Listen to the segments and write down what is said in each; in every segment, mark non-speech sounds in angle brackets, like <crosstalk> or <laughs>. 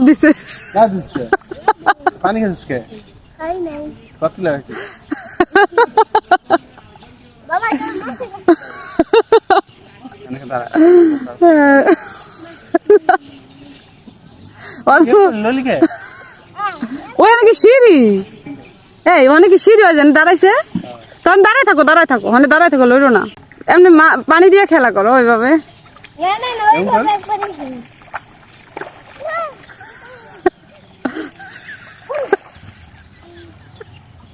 দিছে। না দিচ্ছে পানি খেয়েছিস কে? খাই নাই। কত লাগাইছিস বাবা ললিকে? ওই নাকি সিঁড়ি? এই ওখানে সিঁড়ি হয় জানি দাঁড়াইছে? তখন দাঁড়াই থাকো দাঁড়াই থাকো। ওখানে দাঁড়াই থাকো লইরো না। এমনি মা- পানি দিয়ে খেলা করো ওইভাবে না না না ওই বাবা একবারই খাই এমন হচ্ছে কে তিন ভাই দাঁড়াও তিন কে বাবু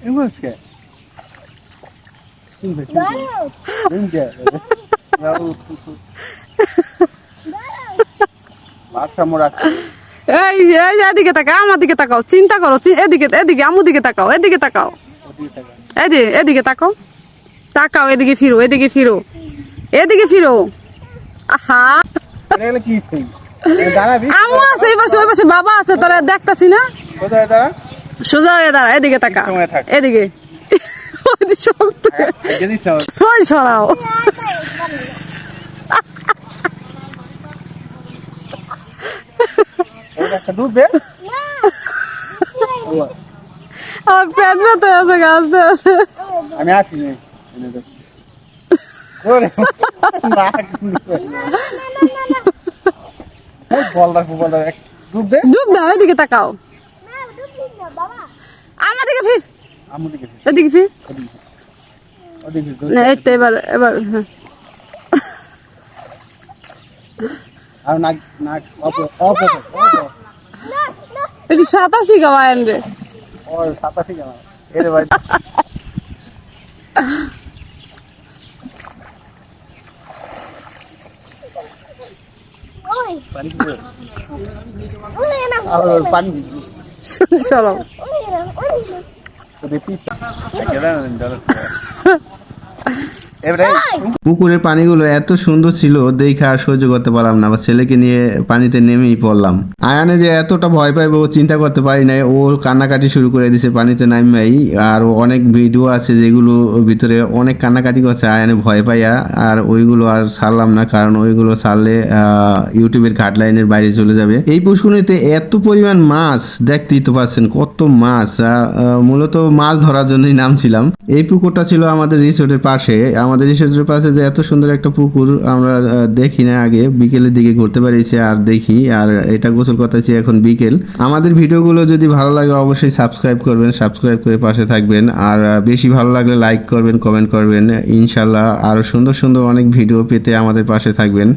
এই এই এদিকে তাকাও আমার দিকে তাকাও চিন্তা করো এদিকে এদিকে আমু দিকে তাকাও এদিকে তাকাও। এদিকে এদিকে তাকাও। তাকাও এদিকে ফিরো এদিকে ফিরো এদিকে ফিরো। আহা। এটা গেলে কি ছিল দাঁড়াবি আমু আছে এই পাশে ওই পাশে বাবা আছে তোরা দেখতাছি না? কোথায় সোজা হয়ে দাঁড়া এদিকে তাকা। এদিকে। সরাও। আমার ব্যথা আছে আমি ডুব দাও এদিকে তাকাও। আমার দিকে ফির। আমু দিকে এদিকে ফির। ওদিকে ওদিকে না এই তো এবার এবার হ্যাঁ। আর নাক নাক অপ অপ অপ এটি সাতাশি গাওয়ায় রে। ও সাতাশি এরে ভাই ওই। পানি পানি সরাও ওই <laughs> পুকুরের পানিগুলো এত সুন্দর ছিল দেখে আর সহ্য করতে পারলাম না আমার ছেলেকে নিয়ে পানিতে নেমেই পড়লাম। আয়ানে যে এতটা ভয় পাইবে ও চিন্তা করতে পারি নাই ও কান্নাকাটি শুরু করে দিছে পানিতে নামবেই আর অনেক ভিডিও আছে যেগুলো ভিতরে অনেক কান্নাকাটি করছে আয়ানে ভয় পাইয়া আর ওইগুলো আর ছাড়লাম না কারণ ওইগুলো ছাড়লে ইউটিউবের গাইডলাইনের বাইরে চলে যাবে। এই পুষ্করণীতে এত পরিমাণ মাছ দেখতেই তো পাচ্ছেন কত মাছ মূলত মাছ ধরার জন্যই নামছিলাম। এই পুকুরটা ছিল আমাদের রিসোর্টের পাশে আমাদের রিসোর্টের পাশে যে এত সুন্দর একটা পুকুর আমরা দেখি না আগে, বিকেলের দিকে ঘুরতে পারিছি আর দেখি, আর এটা গোসল করতেছি এখন বিকেল। আমাদের ভিডিওগুলো যদি ভালো লাগে অবশ্যই সাবস্ক্রাইব করবেন, সাবস্ক্রাইব করে পাশে থাকবেন, আর বেশি ভালো লাগলে লাইক করবেন, কমেন্ট করবেন। ইনশাল্লাহ আরও সুন্দর সুন্দর অনেক ভিডিও পেতে আমাদের পাশে থাকবেন।